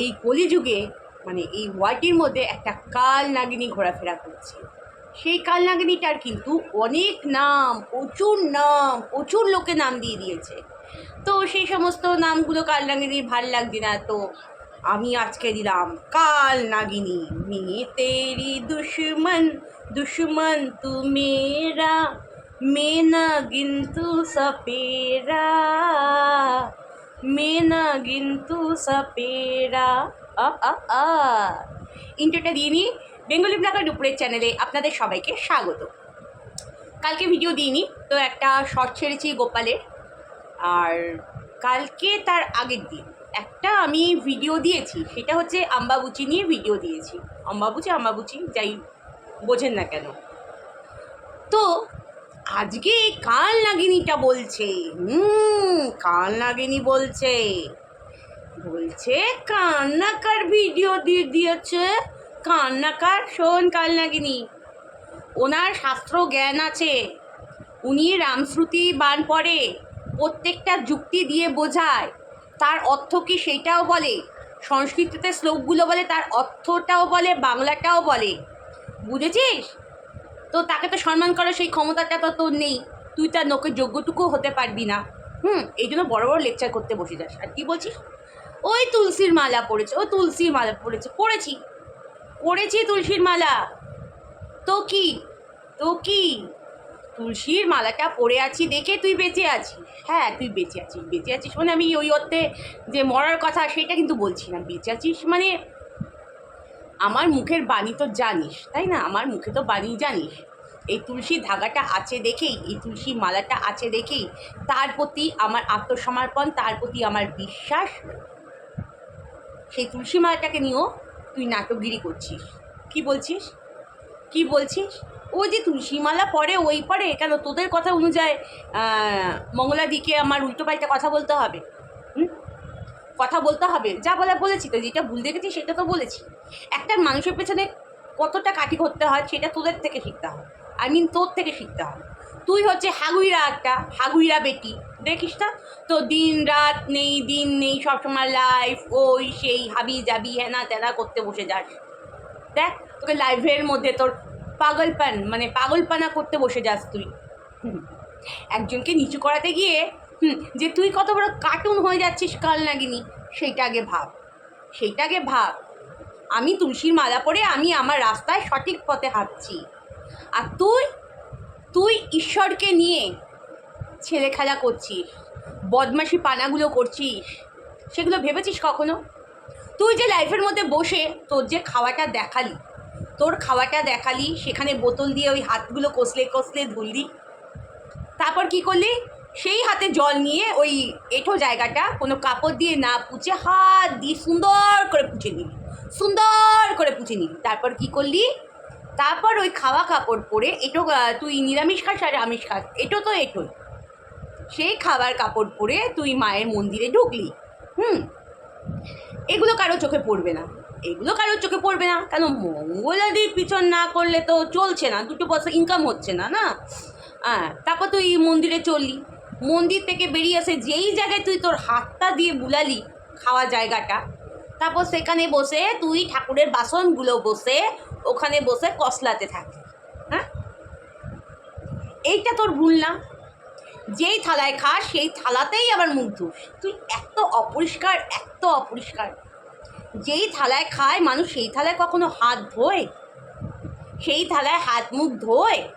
এই কলিযুগে মানে এই ওয়ার্ল্ডের মধ্যে একটা কাল নাগিনী ঘোরাফেরা করছে। সেই কাল নাগিনীটার কিন্তু অনেক নাম, প্রচুর নাম, প্রচুর লোকে নাম দিয়ে দিয়েছে। তো সেই সমস্ত নামগুলো কাল নাগিনীর ভালো লাগছে না, তো আমি আজকে দিলাম কাল নাগিনী। মি তেরি দুশ্মন দুশ্মন তু মেরা মেনা কিন্তু সপেরা মেনা কিন্তু আ ইন্টারটা দিয়ে নিই বেঙ্গলি ব্ল্যাকার দুপুরের চ্যানেলে আপনাদের সবাইকে স্বাগত কালকে ভিডিও দিইনি তো একটা শর্ট ছেড়েছি গোপালের আর কালকে তার আগের দিন একটা আমি ভিডিও দিয়েছি সেটা হচ্ছে আম্বাবুচি নিয়ে ভিডিও দিয়েছি আম্বাবুচি আম্বাবুচি যাই বোঝেন না কেন তো আজকে কাল না নাগিনীটা বলছে। হুম কাল নাগিনী বলছে। বলছে, কান্নাকার ভিডিও দিয়ে দিয়েছে। কান্নাকার, শোন কাল নাগিনী ওনার শাস্ত্র জ্ঞান আছে। উনি রামশ্রুতি বান পড়ে, প্রত্যেকটা যুক্তি দিয়ে বোঝায়। তার অর্থ কি সেইটাও বলে। সংস্কৃতিতে শ্লোকগুলো বলে, তার অর্থটাও বলে, বাংলাটাও বলে। বুঝেছিস? তো তাকে তো সম্মান করার সেই ক্ষমতাটা তো তোর নেই। তুই তার নোকের যোগ্যটুকু হতে পারবি না। হুম, এই জন্য বড় বড় লেকচার করতে বসে যাস। আর কি বলছিস? ওই তুলসীর মালা পড়েছে, ও তুলসীর মালা পড়েছে, পড়েছি। পড়েছি তুলসীর মালা। তো কি? তো কি? তুলসীর মালাটা পরে আছি দেখে তুই বেঁচে আছিস। হ্যাঁ তুই বেঁচে আছিস বেঁচে আছিস মানে আমি ওই অর্থে যে মরার কথা সেটা কিন্তু বলছি না। বেঁচে আছিস মানে আমার মুখের বাণী তো জানিস, তাই না? আমার মুখে তো বাণী জানিস। এই তুলসী ধাগাটা আছে দেখেই, এই তুলসী মালাটা আছে দেখেই, তার প্রতি আমার আত্মসমর্পণ, তার প্রতি আমার বিশ্বাস, সেই তুলসী মালাটাকে নিয়েও তুই নাটকগিরি করছিস। কি বলছিস? কি বলছিস? ও যে তুলসী মালা পরে, ওই পরে, কেন তোদের কথা অনুযায়ী মঙ্গলাদিকে আমার উল্টো উল্টোপাল্টা কথা বলতে হবে? হুম? কথা বলতে হবে? যা বলা বলেছি তো, যেটা ভুল দেখেছি সেটা তো বলেছি। একটা মানুষের পেছনে কতটা কাঠি করতে হয়, সেটা তোদের থেকে শিখতে হয় আই মিন তোর থেকে শিখতে হবে। তুই হচ্ছে হাগুইরা একটা, হাগুইরা বেটি, দেখিস না? তো দিন রাত নেই, দিন নেই, সবসময় লাইফ ওই সেই হাবি যাবি হেনা তেনা করতে বসে যাস। দেখ, তোকে লাইফের মধ্যে তোর পাগলপান মানে পাগলপানা করতে বসে যাস তুই। একজনকে নিচু করাতে গিয়ে, হুম, যে তুই কত বড় কার্টুন হয়ে যাচ্ছিস কাল নাগিনি, সেইটা আগে ভাব। সেইটা আগে ভাব। আমি তুলসীর মালা পরে আমি আমার রাস্তায় সঠিক পথে হাঁটছি। আর তুই তুই ঈশ্বরকে নিয়ে ছেলে খেলা করছিস, বদমাশি পানাগুলো করছিস, সেগুলো ভেবেছিস কখনো? তুই যে লাইফের মধ্যে বসে তোর যে খাওয়াটা দেখালি, তোর খাওয়াটা দেখালি, সেখানে বোতল দিয়ে ওই হাতগুলো কষলে কষলে ধুললি তারপর কি করলি? সেই হাতে জল নিয়ে ওই এঁঠো জায়গাটা কোনো কাপড় দিয়ে না পুছে হাত দিয়ে সুন্দর করে পুছে নিলি, সুন্দর করে পুছে নিলি, তারপর কি করলি? তারপর ওই খাওয়া কাপড় পরে, এটো তুই নিরামিষ খাস আর আমিষ খাস, এটো তো এটোই। সেই খাবার কাপড় পরে তুই মায়ের মন্দিরে ঢুকলি, হুম? এগুলো কারও চোখে পড়বে না। এগুলো কারোর চোখে পড়বে না, কেন মঙ্গলাদির পিছন না করলে তো চলছে না, দুটো পয়সা ইনকাম হচ্ছে না না? হ্যাঁ তারপর তুই মন্দিরে চললি। মন্দির থেকে বেরিয়ে এসে যেই জায়গায় তুই তোর হাতটা দিয়ে বুলালি খাওয়া জায়গাটা, তারপর সেখানে বসে তুই ঠাকুরের বাসনগুলো বসে ওখানে বসে কসলাতে থাকে হ্যাঁ? এইটা তোর ভুল না। যেই থালায় খাস সেই থালাতেই আবার মুখ ধুস। তুই এত অপরিষ্কার এত অপরিষ্কার। যেই থালায় খায়, মানুষ সেই থালায় কখনো হাত ধোয়? সেই থালায় হাত মুখ ধোয়?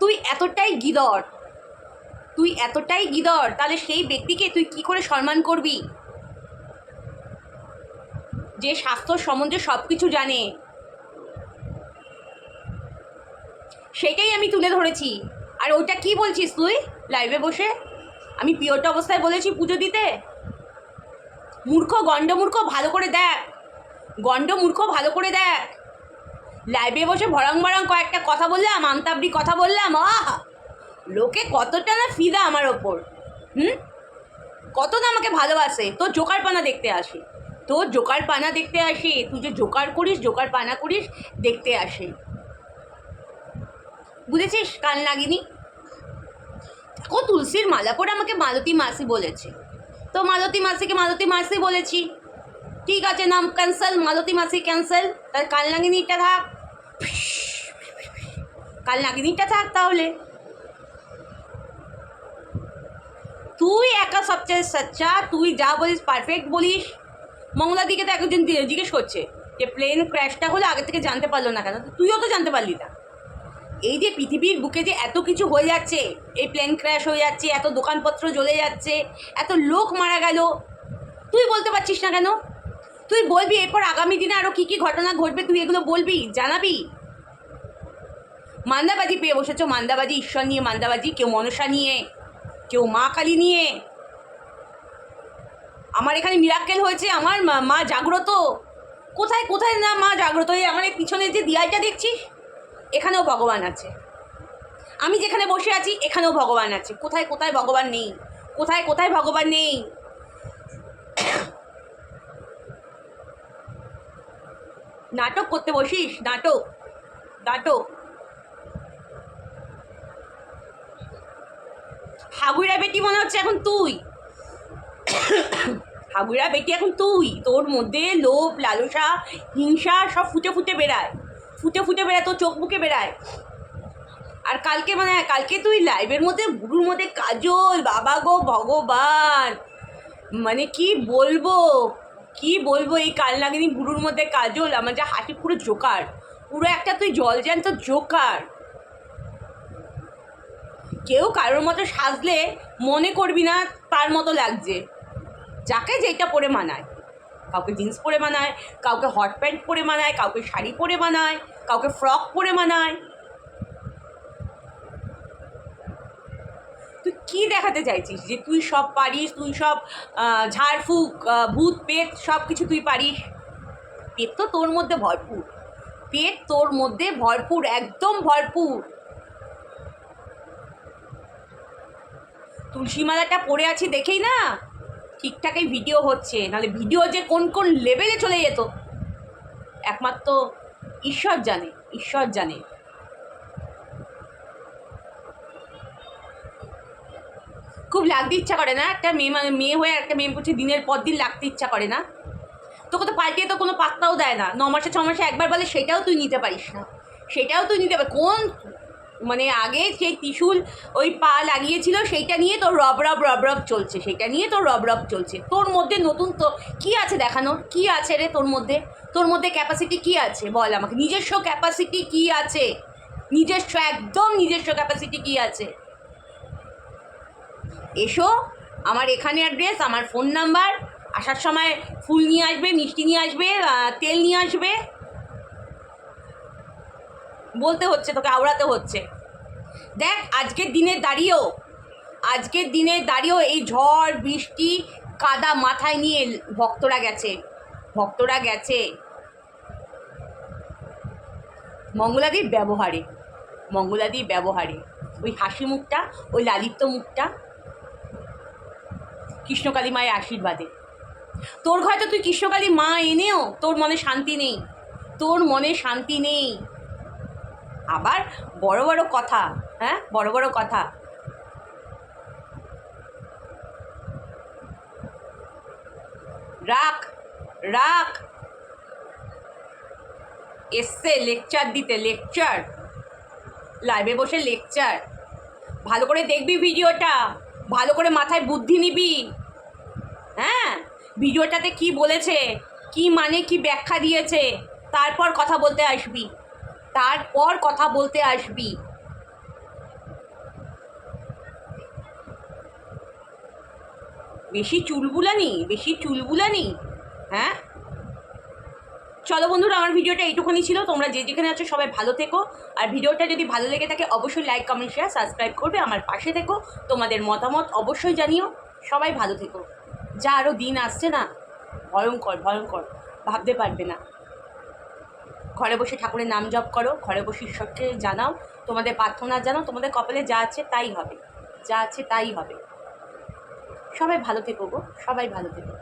তুই এতটাই গিদর। তুই এতটাই গিদর, তাহলে সেই ব্যক্তিকে তুই কি করে সম্মান করবি? যে স্বাস্থ্য সম্বন্ধে সব কিছু জানে। সেটাই আমি তুলে ধরেছি। আর ওটা কি বলছিস তুই? লাইভে বসে? আমি পিওরটা অবস্থায় বলেছি পুজো দিতে। মূর্খ গণ্ড মূর্খ ভালো করে দেখ। গণ্ড মূর্খ ভালো করে দেখ। লাইভে বসে ভরং ভরং কয়েকটা কথা বললাম আন্তাবড়ি কথা বললাম, আহ! লোকে কতটা না ফিদা আমার ওপর, হুম? কত না আমাকে ভালোবাসে। তোর জোকার পানা দেখতে আসে। তোর জোকার পানা দেখতে আসে। তুই যে জোকার করিস, জোকার পানা করিস, দেখতে আসে। বুঝেছিস? কাল নাগিনি ও তুলসীর মালা পরে আমাকে মালতী মাসি বলেছে। তো মালতী মাসিকে মালতী মাসি বলেছি। ঠিক আছে, নাম ক্যান্সেল মালতী মাসি ক্যান্সেল তার কাল নাগিনীটা থাক। কাল নাগিনীটা থাক তাহলে। তুই একা সবচেয়ে সচ্চা, তুই যা বলিস পারফেক্ট বলিস। মঙ্গলাদিকে তো একজন জিজ্ঞেস করছে যে প্লেন ক্র্যাশটা হলে আগে থেকে জানতে পারল না কেন? তুইও তো জানতে পারলি না। এই যে পৃথিবীর বুকে যে এত কিছু হয়ে যাচ্ছে, এই প্লেন ক্র্যাশ হয়ে যাচ্ছে, এত দোকানপত্র জ্বলে যাচ্ছে, এত লোক মারা গেল, তুই বলতে পারছিস না কেন? তুই বলবি এরপর আগামী দিনে আরও কী কী ঘটনা ঘটবে তুই এগুলো বলবি, জানাবি? মান্দাবাজি পেয়ে বসেছো, মান্দাবাজি, ঈশ্বর নিয়ে মান্দাবাজি, কেউ মনসা নিয়ে, কেউ মা কালী নিয়ে। আমার এখানে মিরাক্কেল হয়েছে, আমার মা- জাগ্রত। কোথায় কোথায় না মা জাগ্রত? হয়ে আমার এই পিছনে যে দিয়ালটা দেখছিস? এখানেও ভগবান আছে। আমি যেখানে বসে আছি, এখানেও ভগবান আছে। কোথায় কোথায় ভগবান নেই? কোথায় কোথায় ভগবান নেই? নাটক করতে বসিস? নাটক নাটক। হাগুড়া বেটি মনে হচ্ছে এখন তুই। হাগুড়া বেটি এখন তুই। তোর মধ্যে লোভ, লালসা, হিংসা সব ফুটে ফুটে বেড়ায়। ফুটে ফুটে বেড়ায়, তোর চোখ মুখে বেড়ায়। আর কালকে মানে কালকে তুই লাইভের মধ্যে, গুরুর মধ্যে কাজল, বাবা গো ভগবান। মানে কি বলব কি বলব এই কাল নাগিনী গুরুর মধ্যে কাজল, আমার যা হাসি, পুরো জোকার। পুরো একটা তুই জল জ্যান্ত জোকার। কেউ কারোর মতো সাজলে মনে করবি না, তার মতো লাগছে। যাকে যেটা পরে মানায়। কাউকে জিন্স পরে মানায়, কাউকে হট প্যান্ট পরে মানায়, কাউকে শাড়ি পরে মানায়, কাউকে ফ্রক পরে মানায়। তুই কি দেখাতে চাইছিস যে তুই সব পারিস, তুই সব ঝাড়ফুঁক ভূত, পেট সব কিছু তুই পারিস? পেট তো তোর মধ্যে ভরপুর। পেট তোর মধ্যে ভরপুর, একদম ভরপুর। তুলসী মালাটা পড়ে আছি, দেখেই না? ঠিকঠাক এই ভিডিও হচ্ছে, নাহলে ভিডিও যে কোন কোন লেভেলে চলে যেত, একমাত্র ঈশ্বর জানে ঈশ্বর জানে। খুব লাগতে ইচ্ছা করে না, একটা মেয়ে মানে মেয়ে হয়ে একটা মেয়ে বলছে দিনের পর দিন লাগতে ইচ্ছা করে না। তোকে তো পাল্টিয়ে তো কোনো পাত্তাও দেয় না, ন মাসে, ছ মাসে একবার বলে সেটাও তুই নিতে পারিস না। সেটাও তুই নিতে পার কোন মানে আগে সেই ত্রিশুল ওই পা লাগিয়েছিল, সেইটা নিয়ে তোর রব রব রব রব চলছে। সেটা নিয়ে তোর রব রব চলছে। তোর মধ্যে নতুন তো কী আছে দেখানোর কী আছে রে তোর মধ্যে? তোর মধ্যে ক্যাপাসিটি কী আছে? বল আমাকে। নিজস্ব ক্যাপাসিটি কী আছে? নিজস্ব, একদম নিজস্ব ক্যাপাসিটি কী আছে? এসো, আমার এখানে অ্যাড্রেস আমার ফোন নাম্বার আসার সময় ফুল নিয়ে আসবে, মিষ্টি নিয়ে আসবে তেল নিয়ে আসবে। বলতে হচ্ছে, তোকে আওড়াতে হচ্ছে। দেখ, আজকের দিনে দাঁড়িয়েও, আজকের দিনে দাঁড়িয়েও এই ঝড়, বৃষ্টি, কাদা মাথায় নিয়ে ভক্তরা গেছে। ভক্তরা গেছে। মঙ্গলাদির ব্যবহারে মঙ্গলাদির ব্যবহারে। ওই হাসি মুখটা, ওই লালিত্য মুখটা কৃষ্ণকালী মায়ের আশীর্বাদে। তোর হয়তো তুই কৃষ্ণকালী মা এনেও, তোর মনে শান্তি নেই। তোর মনে শান্তি নেই। আবার বড় বড় কথা হ্যাঁ? বড় বড় কথা। রাখ রাখ। এসছে লেকচার দিতে লেকচার লাইভে বসে লেকচার ভালো করে দেখবি ভিডিওটা, ভালো করে মাথায় বুদ্ধি নিবি। হ্যাঁ? ভিডিওটাতে কি বলেছে, কি মানে কি ব্যাখ্যা দিয়েছে, তারপর কথা বলতে আসবি। তারপর কথা বলতে আসবি। বেশি চুলবুলানি বেশি চুলবুলানি হ্যাঁ? চলো বন্ধুরা, আমার ভিডিওটা এইটুকুনি ছিল। তোমরা যে যেখানে আছো সবাই ভালো থেকো। আর ভিডিওটা যদি ভালো লেগে থাকে, অবশ্যই লাইক কমেন্ট শেয়ার সাবস্ক্রাইব করবে আমার পাশে থেকো। তোমাদের মতামত অবশ্যই জানিও। সবাই ভালো থেকো। যা আরও দিন আসছে না, ভয়ঙ্কর ভয়ঙ্কর। ভাবতে পারবে না। ঘরে বসে ঠাকুরের নাম জপ করো, ঘরে বসে ঈশ্বরকে জানাও, তোমাদের প্রার্থনা জানাও, তোমাদের কপালে যা আছে তাই হবে, যা আছে তাই হবে। সবাই ভালো থেকো গো, সবাই ভালো থেকো।